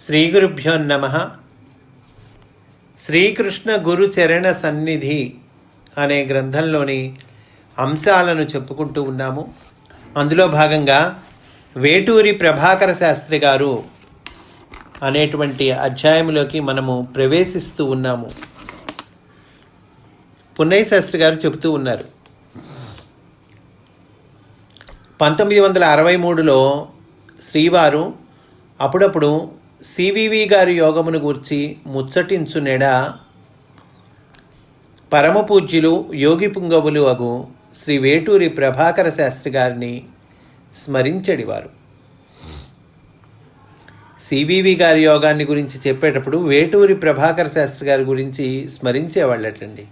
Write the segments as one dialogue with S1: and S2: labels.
S1: శ్రీ గురుభ్యో నమ. శ్రీకృష్ణ గురు చరణ సన్నిధి అనే గ్రంథంలోని అంశాలను చెప్పుకుంటూ ఉన్నాము. అందులో భాగంగా వేటూరి ప్రభాకర శాస్త్రి గారు అనేటువంటి అధ్యాయంలోకి మనము ప్రవేశిస్తూ ఉన్నాము. పున్నయ్య శాస్త్రి గారు చెబుతూ ఉన్నారు. పంతొమ్మిది వందల అరవై మూడులో శ్రీవారు అప్పుడప్పుడు సివివి గారి యోగమును గూర్చి ముచ్చటించునెడ పరమపూజ్యులు యోగి పుంగవులు అగు శ్రీ వేటూరి ప్రభాకర శాస్త్రి గారిని స్మరించడివారు. సివివి గారి యోగాన్ని గురించి చెప్పేటప్పుడు వేటూరి ప్రభాకర శాస్త్రి గారి గురించి స్మరించేవాళ్ళటండి.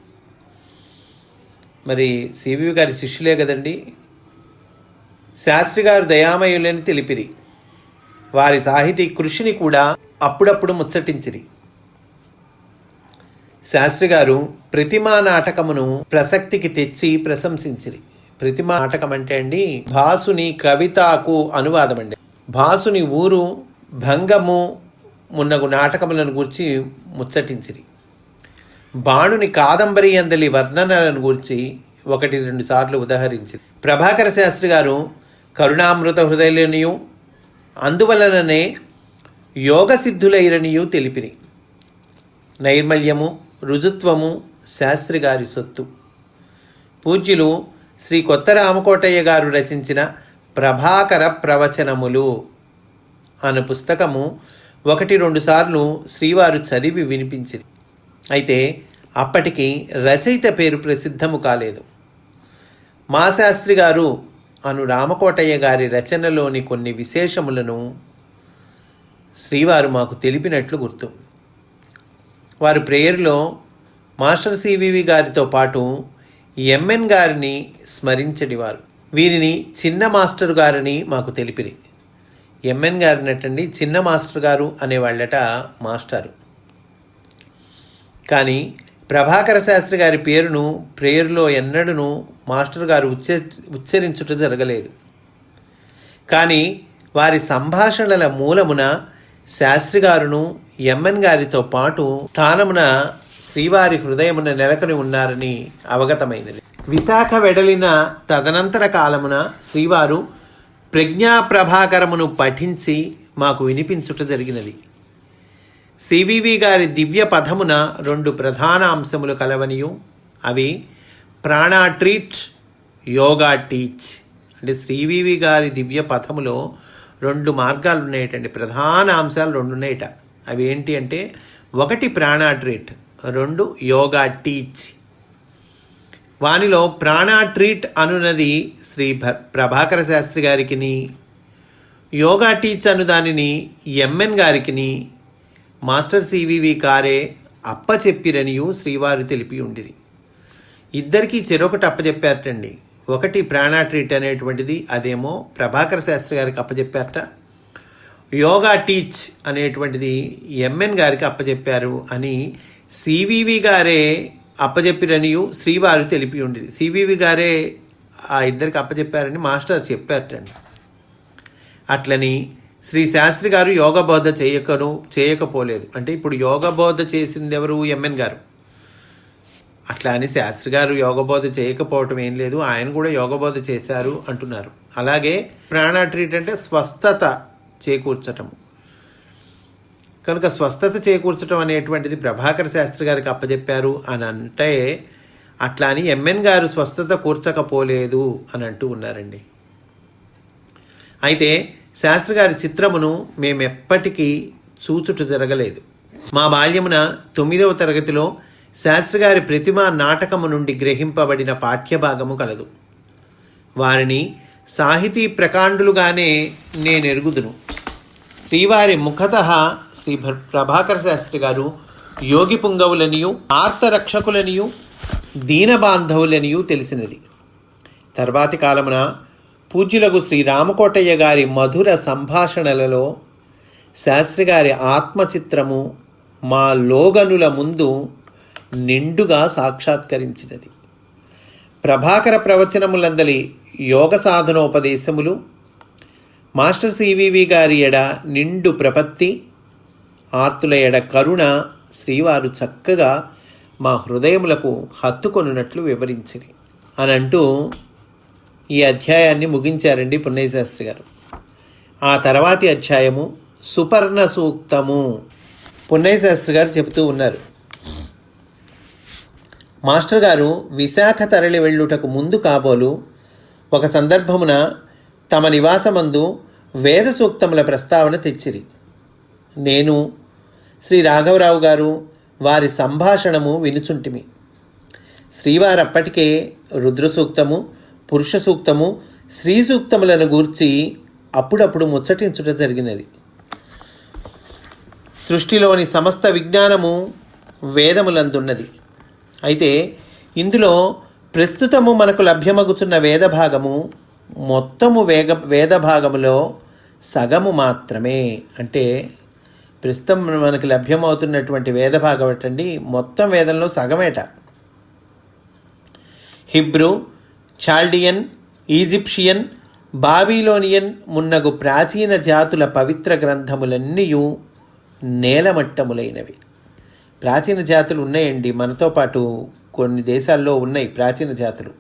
S1: మరి సివివి గారి శిష్యులే కదండి? శాస్త్రి గారు దయామయులని తెలిపిరి. వారి సాహితీ కృషిని కూడా అప్పుడప్పుడు ముచ్చటించిరి. శాస్త్రి గారు ప్రతిమా నాటకమును ప్రసక్తికి తెచ్చి ప్రశంసించిరి. ప్రతిమా నాటకం అంటే అండి భాసుని కవితకు అనువాదం అండి భాసుని ఊరు భంగము మున్నగు నాటకములను గూర్చి ముచ్చటించిరి. బాణుని కాదంబరి అందలి వర్ణనలను గూర్చి ఒకటి రెండు సార్లు ఉదహరించింది ప్రభాకర శాస్త్రి గారు కరుణామృత హృదయలోనియు అందువలననే యోగసిద్ధులైరనియు తెలిపిరి. నైర్మల్యము రుజుత్వము శాస్త్రి గారి సొత్తు. పూజ్యులు శ్రీ కొత్త రామకోటయ్య గారు రచించిన ప్రభాకర ప్రవచనములు అను పుస్తకము ఒకటి రెండు సార్లు శ్రీవారు చదివి వినిపించింది అయితే అప్పటికి రచయిత పేరు ప్రసిద్ధము కాలేదు. మా శాస్త్రి గారు అను రామకోటయ్య గారి రచనలోని కొన్ని విశేషములను శ్రీవారు మాకు తెలిపినట్లు గుర్తు. వారి ప్రేయర్లో మాస్టర్ సివివి గారితో పాటు ఎంఎన్ గారిని స్మరించడివారు. వీరిని చిన్న మాస్టర్ గారని మాకు తెలిపిరి. ఎంఎన్ గారినటండి చిన్న మాస్టర్ గారు అనేవాళ్ళట మాస్టారు. కానీ ప్రభాకర శాస్త్రి గారి పేరును ప్రేయర్లో ఎన్నడూను మాస్టర్ గారు ఉచ్చే ఉచ్చరించుట జరగలేదు. కానీ వారి సంభాషణల మూలమున శాస్త్రి గారును ఎంఎన్ గారితో పాటు స్థానమున శ్రీవారి హృదయమున నెలకొని ఉన్నారని అవగతమైనది. విశాఖ వెడలిన తదనంతర కాలమున శ్రీవారు ప్రజ్ఞా ప్రభాకరమును పఠించి మాకు వినిపించుట జరిగినది. సివివి గారి దివ్య పథమున రెండు ప్రధాన అంశములు కలవనియు. అవి ప్రాణా ట్రీట్ యోగా టీచ్. అంటే శ్రీవివి గారి దివ్య పథములో రెండు మార్గాలు ఉన్నాయటండి ప్రధాన అంశాలు రెండు ఉన్నాయట అవి ఏంటి అంటే ఒకటి ప్రాణా ట్రీట్ రెండు యోగా టీచ్. వానిలో ప్రాణా ట్రీట్ అనున్నది శ్రీ భ ప్రభాకర శాస్త్రి గారికిని యోగా టీచ్ అను దానిని ఎంఎన్ గారికిని మాస్టర్ సివివి కారే అప్పచెప్పిరనియు శ్రీవారు తెలిపి ఉండిరి. ఇద్దరికీ చెరొకటి అప్పచెప్పారటండి ఒకటి ప్రాణా ట్రీట్ అనేటువంటిది అదేమో ప్రభాకర శాస్త్రి గారికి అప్పచెప్పారట యోగా టీచ్ అనేటువంటిది ఎంఎన్ గారికి అప్పచెప్పారు అని సివివి గారే అప్పచెప్పిరనియు శ్రీవారు తెలిపి ఉండిరి. సివివి గారే ఆ ఇద్దరికి అప్పచెప్పారని మాస్టర్ చెప్పారటండి. అట్లని శ్రీ శాస్త్రి గారు యోగ బోధ చేయకను చేయకపోలేదు. అంటే ఇప్పుడు యోగ బోధ చేసింది ఎవరు? ఎంఎన్ గారు. అట్లా అని శాస్త్రి గారు యోగ బోధ చేయకపోవటం ఏం లేదు ఆయన కూడా యోగ బోధ చేశారు అంటున్నారు. అలాగే ప్రాణ ట్రీట్ అంటే స్వస్థత చేకూర్చటము. కనుక స్వస్థత చేకూర్చడం అనేటువంటిది ప్రభాకర్ శాస్త్రి గారికి అప్పజెప్పారు అని అంటే అట్లా అని ఎంఎన్ గారు స్వస్థత కూర్చకపోలేదు అని అంటూ ఉన్నారండి. అయితే శాస్త్రిగారి చిత్రమును మేమెప్పటికీ చూచుట జరగలేదు. మా బాల్యమున తొమ్మిదవ తరగతిలో శాస్త్రిగారి ప్రతిమ ప్రతిమా నాటకము నుండి గ్రహింపబడిన పాఠ్యభాగము కలదు. వారిని సాహితీ ప్రకాండులుగానే నేను ఎరుగుదును శ్రీవారి ముఖత శ్రీ భ- ప్రభాకర శాస్త్రి గారు యోగి పుంగవులనియు ఆర్తరక్షకులనియు దీనబాంధవులనియు తెలిసినది. తర్వాతి కాలమున పూజ్యులకు శ్రీ రామకోటయ్య గారి మధుర సంభాషణలలో శాస్త్రి గారి ఆత్మచిత్రము మా లోగనుల ముందు నిండుగా సాక్షాత్కరించినది. ప్రభాకర ప్రవచనములందలి యోగ సాధనోపదేశములు మాస్టర్ సివివి గారి ఎడ నిండు ప్రపత్తి ఆర్తుల ఎడ కరుణ శ్రీవారు చక్కగా మా హృదయములకు హత్తుకొనున్నట్లు వివరించింది అనంటూ ఈ అధ్యాయాన్ని ముగించారండి పున్నయ్యశాస్త్రి గారు. ఆ తర్వాతి అధ్యాయము సుపర్ణ సూక్తము. పున్నయ్యశాస్త్రి గారు చెబుతూ ఉన్నారు. మాస్టర్ గారు విశాఖ తరలి వెళ్ళుటకు ముందు కాబోలు ఒక సందర్భమున తమ నివాసమందు వేద సూక్తముల ప్రస్తావన తెచ్చిరి. నేను శ్రీ రాఘవరావు గారు వారి సంభాషణము వినుచుంటిమి. శ్రీవారప్పటికే రుద్రసూక్తము రుద్ర సూక్తము పురుష సూక్తము స్త్రీ సూక్తములను గూర్చి అప్పుడప్పుడు ముచ్చటించుట జరిగినది. సృష్టిలోని సమస్త విజ్ఞానము వేదములందున్నది. అయితే ఇందులో ప్రస్తుతము మనకు లభ్యమగుచున్న వేద భాగము మొత్తము వేగ వేద భాగములో సగము మాత్రమే. అంటే ప్రస్తుతం మనకు లభ్యమవుతున్నటువంటి వేదభాగం ఏంటండి? మొత్తం వేదంలో సగమేట. హిబ్రూ చాల్డియన్ ఈజిప్షియన్ బాబిలోనియన్ మున్నగు ప్రాచీన జాతుల పవిత్ర గ్రంథములన్నీయు నేలమట్టములైనవి. ప్రాచీన జాతులు ఉన్నాయండి. మనతో పాటు కొన్ని దేశాల్లో ఉన్నాయి ప్రాచీన జాతులు.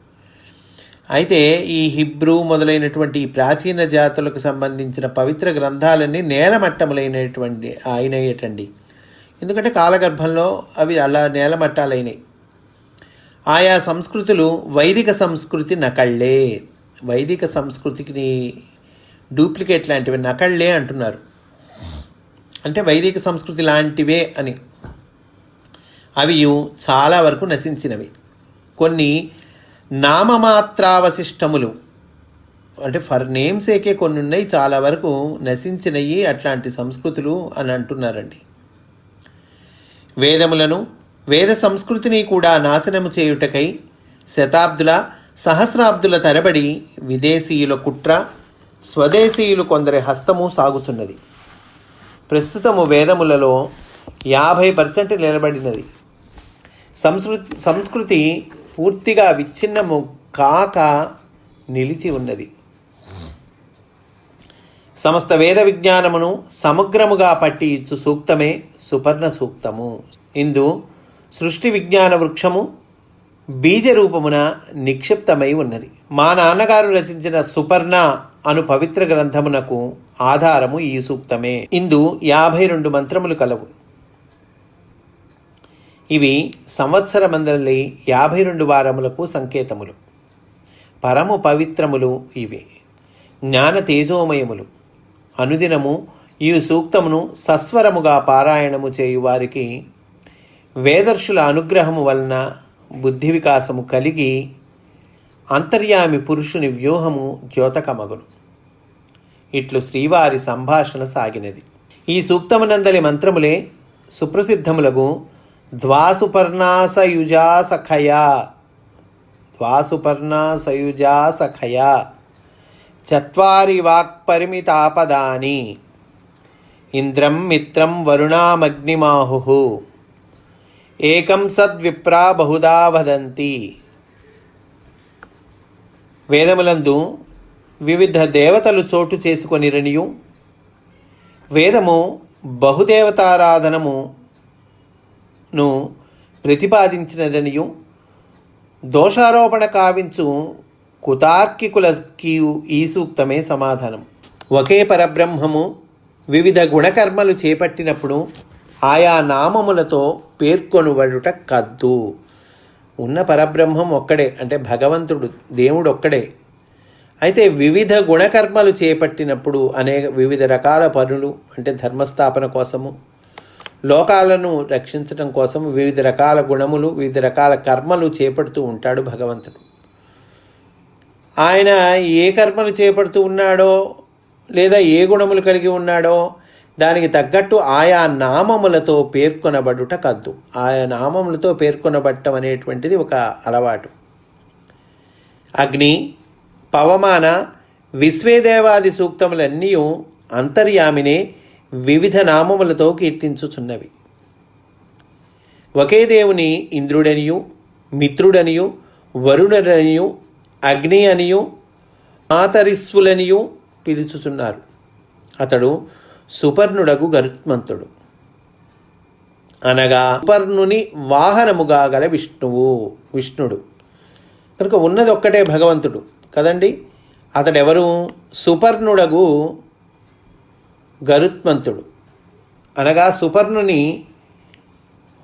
S1: అయితే ఈ హిబ్రూ మొదలైనటువంటి ఈ ప్రాచీన జాతులకు సంబంధించిన పవిత్ర గ్రంథాలన్నీ నేలమట్టములైనటువంటి అయినయ్యటండి ఎందుకంటే కాలగర్భంలో అవి అలా నేలమట్టాలైనవి ఆయా సంస్కృతులు వైదిక సంస్కృతి నకళ్ళే. వైదిక సంస్కృతికి డూప్లికేట్ లాంటివి నకళ్ళే అంటున్నారు. అంటే వైదిక సంస్కృతి లాంటివే అని. అవి చాలా వరకు నశించినవి. కొన్ని నామమాత్రావశిష్టములు అంటే ఫర్ నేమ్సేకే కొన్ని ఉన్నాయి చాలా వరకు నశించినవి అట్లాంటి సంస్కృతులు అని అంటున్నారండి. వేదములను వేద సంస్కృతిని కూడా నాశనము చేయుటకై శతాబ్దుల సహస్రాబ్దుల తరబడి విదేశీయుల కుట్ర స్వదేశీయులు కొందరి హస్తము సాగుచున్నది. ప్రస్తుతము వేదములలో యాభై పర్సెంట్ నిలబడినది. సంస్కృతి సంస్కృతి పూర్తిగా విచ్ఛిన్నము కాక నిలిచి ఉన్నది. సమస్త వేద విజ్ఞానమును సమగ్రముగా పట్టి ఇచ్చు సూక్తమే సుపర్ణ సూక్తము. ఇందు సృష్టి విజ్ఞాన వృక్షము బీజరూపమున నిక్షిప్తమై ఉన్నది. మా నాన్నగారు రచించిన సుపర్ణ అను పవిత్ర గ్రంథమునకు ఆధారము ఈ సూక్తమే. ఇందు యాభై రెండు మంత్రములు కలవు. ఇవి సంవత్సరమందలి యాభై రెండు వారములకు సంకేతములు. పరము పవిత్రములు ఇవి. జ్ఞాన తేజోమయములు. అనుదినము ఈ సూక్తమును సస్వరముగా పారాయణము చేయు వేదర్షుల వేదర్శుల అనుగ్రహము వలన బుద్ధి వికాసము కలిగి అంతర్యామి పురుషుని వ్యూహము ద్యోతకమగును. ఇట్లు శ్రీవారి సంభాషణ సాగినది. ఈ సూక్తమునందలి మంత్రములే సుప్రసిద్ధములగు ద్వాసుపర్ణాసయుజా సఖయా ద్వాసుపర్ణాసయుజా సఖయా చత్వారి వాక్పరిమితాపదాని. ఇంద్రం మిత్రం వరుణామగ్నిమాహు. ఏకం సద్విప్రా బహుదా వదంతి. వేదములందు వివిధ దేవతలు చోటు చేసుకొనిరనియు. వేదము బహుదేవతారాధనమును ప్రతిపాదించినదనియు. దోషారోపణ కావించు కుతార్కికులకి ఈ సూక్తమే సమాధానం. ఒకే పరబ్రహ్మము వివిధ గుణకర్మలు చేపట్టినప్పుడు ఆయా నామములతో పేర్కొనబడుట కద్దు. ఉన్న పరబ్రహ్మం ఒక్కడే అంటే భగవంతుడు దేవుడు ఒక్కడే. అయితే వివిధ గుణకర్మలు చేపట్టినప్పుడు అనేక వివిధ రకాల పనులు అంటే ధర్మస్థాపన కోసము లోకాలను రక్షించడం కోసం వివిధ రకాల గుణములు వివిధ రకాల కర్మలు చేపడుతూ ఉంటాడు భగవంతుడు. ఆయన ఏ కర్మలు చేపడుతూ ఉన్నాడో లేదా ఏ గుణములు కలిగి ఉన్నాడో దానికి తగ్గట్టు ఆయా నామములతో పేర్కొనబడుట కద్దు. ఆయా నామములతో పేర్కొనబడటం అనేటువంటిది ఒక అలవాటు. అగ్ని పవమాన విశ్వేదేవాది సూక్తములన్నీ అంతర్యామినే వివిధ నామములతో కీర్తించుచున్నవి. ఒకే దేవుని ఇంద్రుడనియు మిత్రుడనియు వరుణుడనియు అగ్ని అనియు మాతరిస్వులనియు పిలుచుచున్నారు. అతడు సుపర్ణుడగు గరుత్మంతుడు. అనగా సుపర్ణుని వాహనముగా గల విష్ణువు విష్ణుడు. కనుక ఉన్నది ఒక్కటే భగవంతుడు. కదండి? అతడెవరు? సుపర్ణుడగు గరుత్మంతుడు. అనగా సుపర్ణుని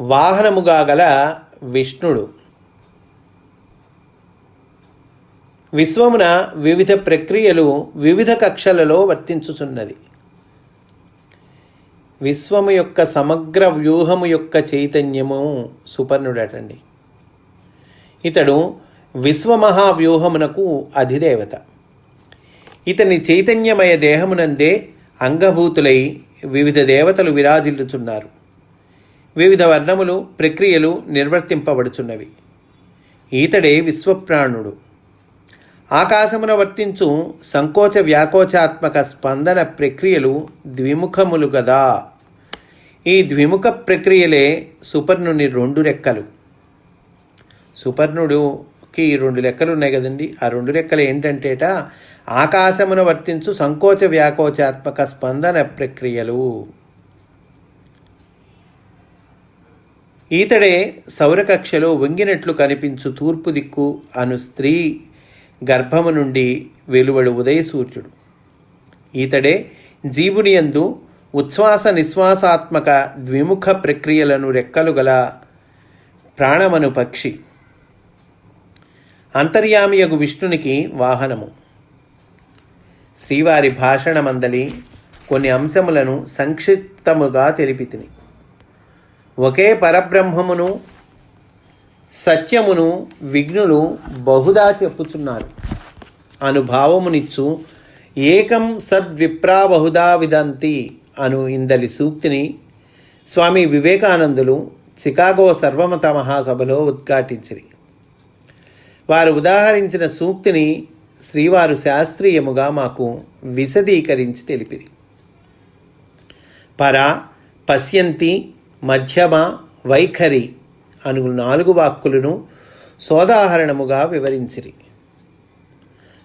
S1: వాహనముగా గల విష్ణుడు. విశ్వమున వివిధ ప్రక్రియలు వివిధ కక్షలలో వర్తించుచున్నది. విశ్వము యొక్క సమగ్ర వ్యూహము యొక్క చైతన్యము సుపర్ణుడటండి. ఇతడు విశ్వమహావ్యూహమునకు అధిదేవత. ఇతని చైతన్యమయ దేహమునందే అంగభూతులై వివిధ దేవతలు విరాజిల్లుచున్నారు. వివిధ వర్ణములు ప్రక్రియలు నిర్వర్తింపబడుచున్నవి. ఈతడే విశ్వప్రాణుడు. ఆకాశమున వర్తించు సంకోచ వ్యాకోచాత్మక స్పందన ప్రక్రియలు ద్విముఖములు గదా. ఈ ద్విముఖ ప్రక్రియలే సుపర్ణుని రెండు రెక్కలు. సుపర్ణుడుకి రెండు రెక్కలు ఉన్నాయి కదండి. ఆ రెండు రెక్కలు ఏంటంటేట ఆకాశమున వర్తించు సంకోచ వ్యాకోచాత్మక స్పందన ప్రక్రియలు. ఈతడే సౌరకక్షలో వంగినట్లు కనిపించు తూర్పు దిక్కు అను స్త్రీ గర్భము నుండి వెలువడు ఉదయ సూర్యుడు ఈతడే జీవుని యందు ఉచ్ఛ్వాస నిశ్వాసాత్మక ద్విముఖ ప్రక్రియలను రెక్కలు గల ప్రాణమను పక్షి. అంతర్యామియగు విష్ణునికి వాహనము. శ్రీవారి భాషణమందలి కొన్ని అంశములను సంక్షిప్తముగా తెలిపితిని ఒకే పరబ్రహ్మమును సత్యమును విఘ్నులు బహుదా చెప్పుచున్నారు. అనుభావమునిచ్చు ఏకం సద్విప్రా బహుదా విదంతి. అను ఇందలి సూక్తిని స్వామి వివేకానందులు చికాగో సర్వమత మహాసభలో ఉద్ఘాటించిరి. వారు ఉదాహరించిన సూక్తిని శ్రీవారు శాస్త్రీయముగా మాకు విశదీకరించి తెలిపిరి. పర పశ్యంతి మధ్యమ వైఖరి అను నాలుగు వాక్కులను సోదాహరణముగా వివరించిరి.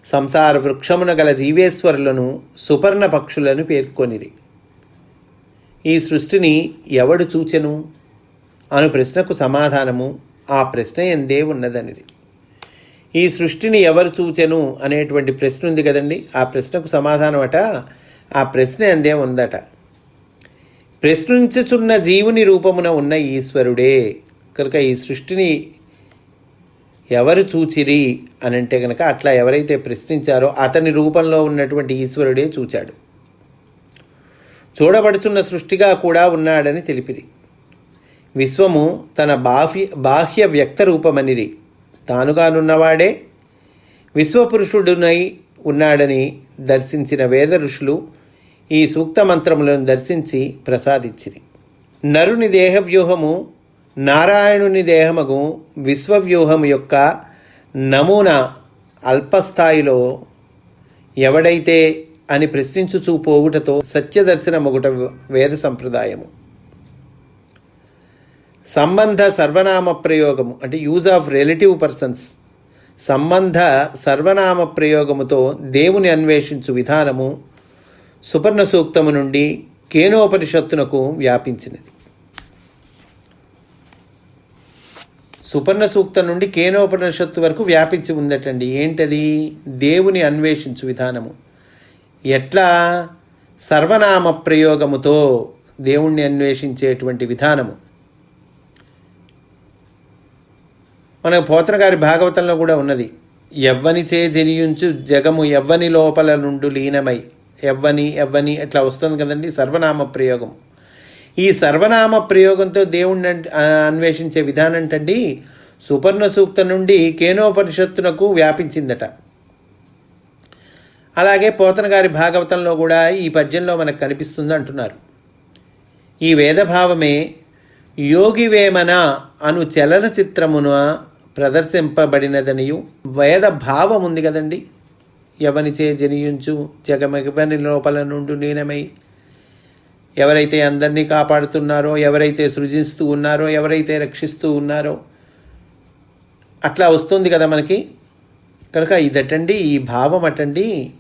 S1: సంసార వృక్షమున గల జీవేశ్వరులను సుపర్ణ పక్షులను పేర్కొనిరి. ఈ సృష్టిని ఎవడు చూచెను? అను ప్రశ్నకు సమాధానము ఆ ప్రశ్న ఎందే ఉన్నదనిది. ఈ సృష్టిని ఎవరు చూచెను? అనేటువంటి ప్రశ్న ఉంది కదండి. ఆ ప్రశ్నకు సమాధానం అట ఆ ప్రశ్న ఎందే ఉందట. ప్రశ్నించుచున్న జీవుని రూపమున ఉన్న ఈశ్వరుడే. కనుక ఈ సృష్టిని ఎవరు చూచిరి? అని అంటే కనుక అట్లా ఎవరైతే ప్రశ్నించారో అతని రూపంలో ఉన్నటువంటి ఈశ్వరుడే చూచాడు. చూడబడుచున్న సృష్టిగా కూడా ఉన్నాడని తెలిపిరి. విశ్వము తన బాహ్య బాహ్య వ్యక్త రూపమనిరి. తానుగానున్నవాడే విశ్వపురుషుడునై ఉన్నాడని దర్శించిన వేద ఋషులు ఈ సూక్త మంత్రములను దర్శించి ప్రసాదించిరి. నరుని దేహవ్యూహము నారాయణుని దేహమగు విశ్వవ్యూహము యొక్క నమూనా అల్పస్థాయిలో ఎవడైతే అని ప్రశ్నించుచూ పోవుటతో సత్యదర్శనమొగుట వేద సంప్రదాయము. సంబంధ సర్వనామ ప్రయోగము అంటే యూజ్ ఆఫ్ రిలేటివ్ పర్సన్స్ సంబంధ సర్వనామ ప్రయోగముతో దేవుని అన్వేషించు విధానము సుపర్ణ సూక్తము నుండి కేనోపనిషత్తునకు వ్యాపించినది. సుపర్ణ సూక్తం నుండి కేనోపనిషత్తు వరకు వ్యాపించి ఉందటండి. ఏంటది? దేవుని అన్వేషించు విధానము. ఎట్లా సర్వనామ ప్రయోగముతో దేవుణ్ణి అన్వేషించేటువంటి విధానము? మన పోతన గారి భాగవతంలో కూడా ఉన్నది. ఎవ్వనిచే జనియుంచు జగము ఎవ్వని లోపల నుండు లీనమై ఎవ్వని ఎవ్వని ఎట్లా వస్తుంది కదండి? సర్వనామ ప్రయోగం ఈ సర్వనామ ప్రయోగంతో దేవుణ్ణి అన్వేషించే విధానం అంటండి సుపర్ణ సూక్త నుండి కేనోపనిషత్తునకు వ్యాపించిందట. అలాగే పోతన గారి భాగవతంలో కూడా ఈ పద్యంలో మనకు కనిపిస్తుంది అంటున్నారు. ఈ వేదభావమే యోగివేమన అను చలనచిత్రమున ప్రదర్శింపబడినదనియు వేద భావం ఉంది కదండి. ఎవనిచే జనియుంచు జగమెగవని లోపల నుండి నీనమై ఎవరైతే అందరినీ కాపాడుతున్నారో ఎవరైతే సృజిస్తూ ఉన్నారో ఎవరైతే రక్షిస్తూ ఉన్నారో అట్లా వస్తుంది కదా మనకి. కనుక ఇదటండి ఈ భావం అటండి.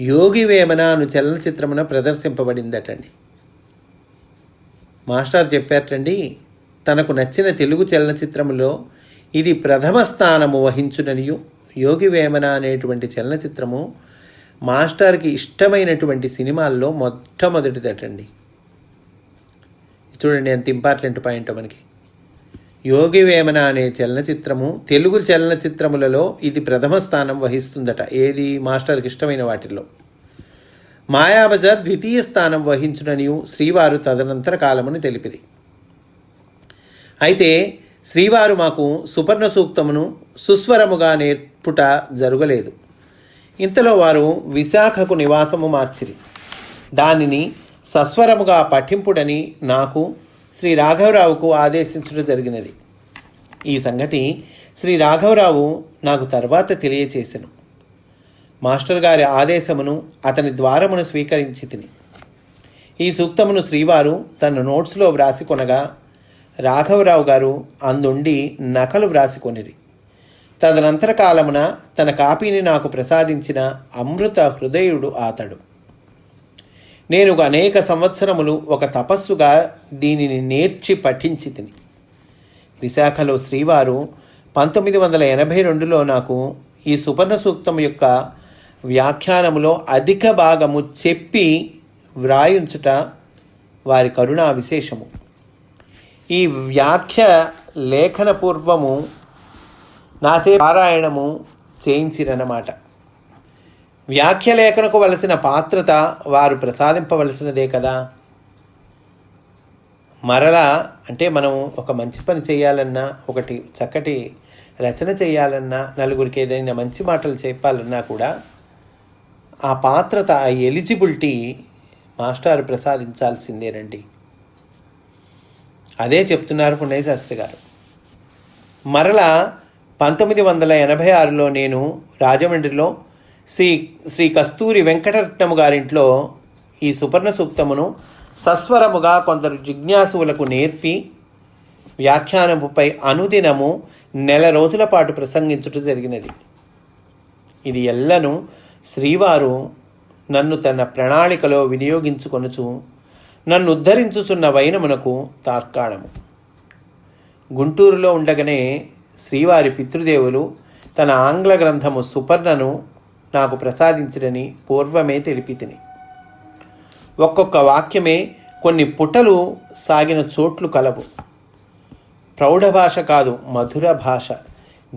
S1: యోగి వేమన అను చలనచిత్రమున ప్రదర్శింపబడిందటండి. మాస్టర్ చెప్పారటండి తనకు నచ్చిన తెలుగు చలనచిత్రములో ఇది ప్రథమ స్థానము వహించుననియు. యోగి వేమన అనేటువంటి చలనచిత్రము మాస్టర్కి ఇష్టమైనటువంటి సినిమాల్లో మొట్టమొదటిదటండి. చూడండి ఎంత ఇంపార్టెంట్ పాయింట్ మనకి. యోగి వేమన అనే చలనచిత్రము తెలుగు చలనచిత్రములలో ఇది ప్రథమ స్థానం వహిస్తుందట. ఏది? మాస్టర్కి ఇష్టమైన వాటిల్లో. మాయాబజార్ ద్వితీయ స్థానం వహించుననియు శ్రీవారు తదనంతర కాలమును తెలిపిది అయితే శ్రీవారు మాకు సుపర్ణ సూక్తమును సుస్వరముగా నేర్పుట జరగలేదు. ఇంతలో వారు విశాఖకు నివాసము మార్చిరి. దానిని సస్వరముగా పఠింపుడని నాకు శ్రీ రాఘవరావుకు ఆదేశించడం జరిగినది. ఈ సంగతి శ్రీ రాఘవరావు నాకు తర్వాత తెలియచేసెను. మాస్టర్ గారి ఆదేశమును అతని ద్వారమును స్వీకరించి తిని. ఈ సూక్తమును శ్రీవారు తన నోట్స్లో వ్రాసి కొనగా రాఘవరావు గారు అందుండి నకలు వ్రాసికొనిరి తదనంతర కాలమున తన కాపీని నాకు ప్రసాదించిన అమృత హృదయుడు ఆతడు నేను అనేక సంవత్సరములు ఒక తపస్సుగా దీనిని నేర్చి పఠించి తిని విశాఖలో శ్రీవారు పంతొమ్మిది వందల ఎనభై రెండులో నాకు ఈ సుపర్ణ సూక్తం యొక్క వ్యాఖ్యానములో అధిక భాగము చెప్పి వ్రాయించుట వారి కరుణా విశేషము. ఈ వ్యాఖ్య లేఖన పూర్వము నాచే పారాయణము చేయించిరన్నమాట. వ్యాఖ్యలేఖనకు వలసిన పాత్రత వారు ప్రసాదింపవలసినదే కదా. మరలా అంటే మనం ఒక మంచి పని చేయాలన్నా ఒకటి చక్కటి రచన చేయాలన్నా నలుగురికి ఏదైనా మంచి మాటలు చెప్పాలన్నా కూడా ఆ పాత్రత ఆ ఎలిజిబిలిటీ మాస్టారు ప్రసాదించాల్సిందేనండి. అదే చెప్తున్నారు పుణ్య శాస్త్రి గారు. మరలా పంతొమ్మిది వందల ఎనభై ఆరులో నేను రాజమండ్రిలో శ్రీ శ్రీ కస్తూరి వెంకటరత్నము గారింట్లో ఈ సుపర్ణ సూక్తమును సస్వరముగా కొందరు జిజ్ఞాసువులకు నేర్పి వ్యాఖ్యానముపై అనుదినము నెల రోజుల పాటు ప్రసంగించుట జరిగినది. ఇది ఎల్లను శ్రీవారు నన్ను తన ప్రణాళికలో వినియోగించుకొనుచు నన్ను ఉద్ధరించుచున్న వైనమునకు తార్కాణము. గుంటూరులో ఉండగానే శ్రీవారి పితృదేవులు తన ఆంగ్ల గ్రంథము సుపర్ణను నాకు ప్రసాదించడని పూర్వమే తెలిపి తిని ఒక్కొక్క వాక్యమే కొన్ని పుటలు సాగిన చోట్లు కలవు. ప్రౌఢ భాష కాదు మధుర భాష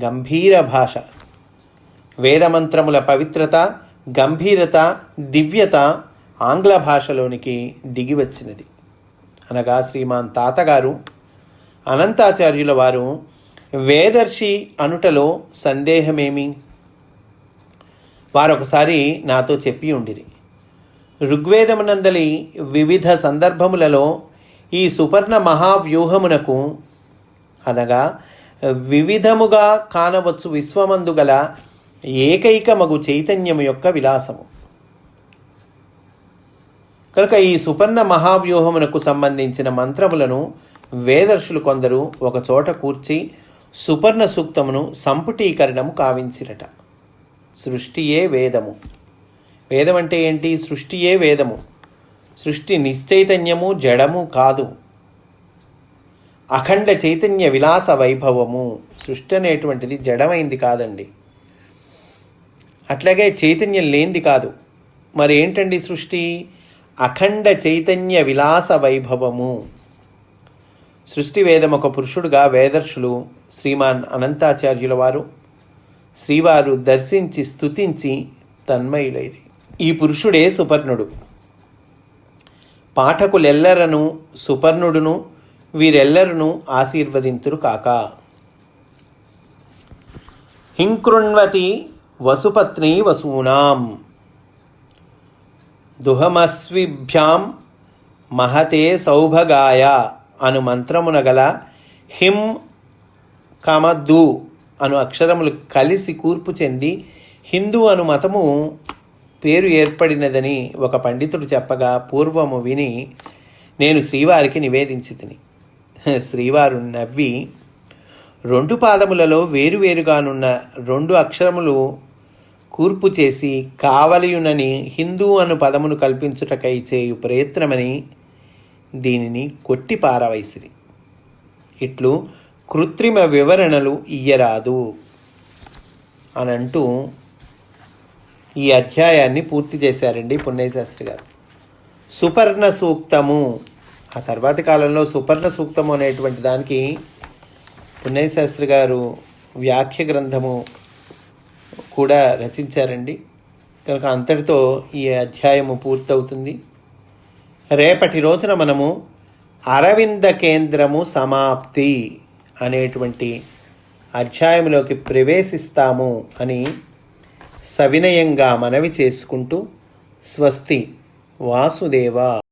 S1: గంభీర భాష. వేదమంత్రముల పవిత్రత గంభీరత దివ్యత ఆంగ్ల భాషలోనికి దిగివచ్చినది. అనగా శ్రీమాన్ తాతగారు అనంతాచార్యుల వారు వేదర్శి అనుటలో సందేహమేమి? వారొకసారి నాతో చెప్పి ఉండిరి. ఋగ్వేదమునందలి వివిధ సందర్భములలో ఈ సుపర్ణ మహావ్యూహమునకు అనగా వివిధముగా కానవచ్చు విశ్వమందు గల ఏకైక మగు చైతన్యము యొక్క విలాసము. కనుక ఈ సుపర్ణ మహావ్యూహమునకు సంబంధించిన మంత్రములను వేదర్శులు కొందరు ఒక చోట కూర్చి సుపర్ణ సూక్తమును సంపుటీకరణము కావించిరట. సృష్టియే వేదము. వేదం అంటే ఏంటి? సృష్టియే వేదము. సృష్టి నిశ్చైతన్యము జడము కాదు. అఖండ చైతన్య విలాస వైభవము. సృష్టి అనేటువంటిది జడమైంది కాదండి. అట్లాగే చైతన్యం లేనిది కాదు. మరి ఏంటండి సృష్టి? అఖండ చైతన్య విలాస వైభవము. సృష్టి వేదం ఒక పురుషుడుగా వేదర్శులు శ్రీమాన్ అనంతాచార్యుల వారు శ్రీవారు దర్శించి స్తుతించి తన్మయులైరి. ఈ పురుషుడే సుపర్ణుడు. పాఠకులెల్లరను సుపర్ణుడును వీరెల్లరును ఆశీర్వదింతురు కాక. హింకృణ్వతి వసుపత్ని వసూనాం. దుహమస్విభ్యాం మహతే సౌభగాయ అను మంత్రమున గల హిం కమదు అను అక్షరములు కలిసి కూర్పు చెంది హిందూ అను మతము పేరు ఏర్పడినదని ఒక పండితుడు చెప్పగా పూర్వము విని నేను శ్రీవారికి నివేదించి తిని శ్రీవారు నవ్వి రెండు పాదములలో వేరువేరుగానున్న రెండు అక్షరములు కూర్పు చేసి కావలియునని హిందూ అను పదమును కల్పించుటకై చేయు ప్రయత్నమని దీనిని కొట్టి పారవైసిరి ఇట్లు కృత్రిమ వివరణలు ఇయ్యరాదు అని అంటూ ఈ అధ్యాయాన్ని పూర్తి చేశారండి పుణ్యశాస్త్రి గారు. సుపర్ణ సూక్తము. ఆ తర్వాతి కాలంలో సుపర్ణ సూక్తము అనేటువంటి దానికి పుణ్యశాస్త్రి గారు వ్యాఖ్య గ్రంథము కూడా రచించారండి. కనుక అంతటితో ఈ అధ్యాయము పూర్తవుతుంది. రేపటి రోజున మనము అరవింద కేంద్రము సమాప్తి. అనేటువంటి అధ్యాయంలోకి ప్రవేశిస్తాము అని సవినయంగా మనవి చేసుకుంటూ స్వస్తి వాసుదేవ.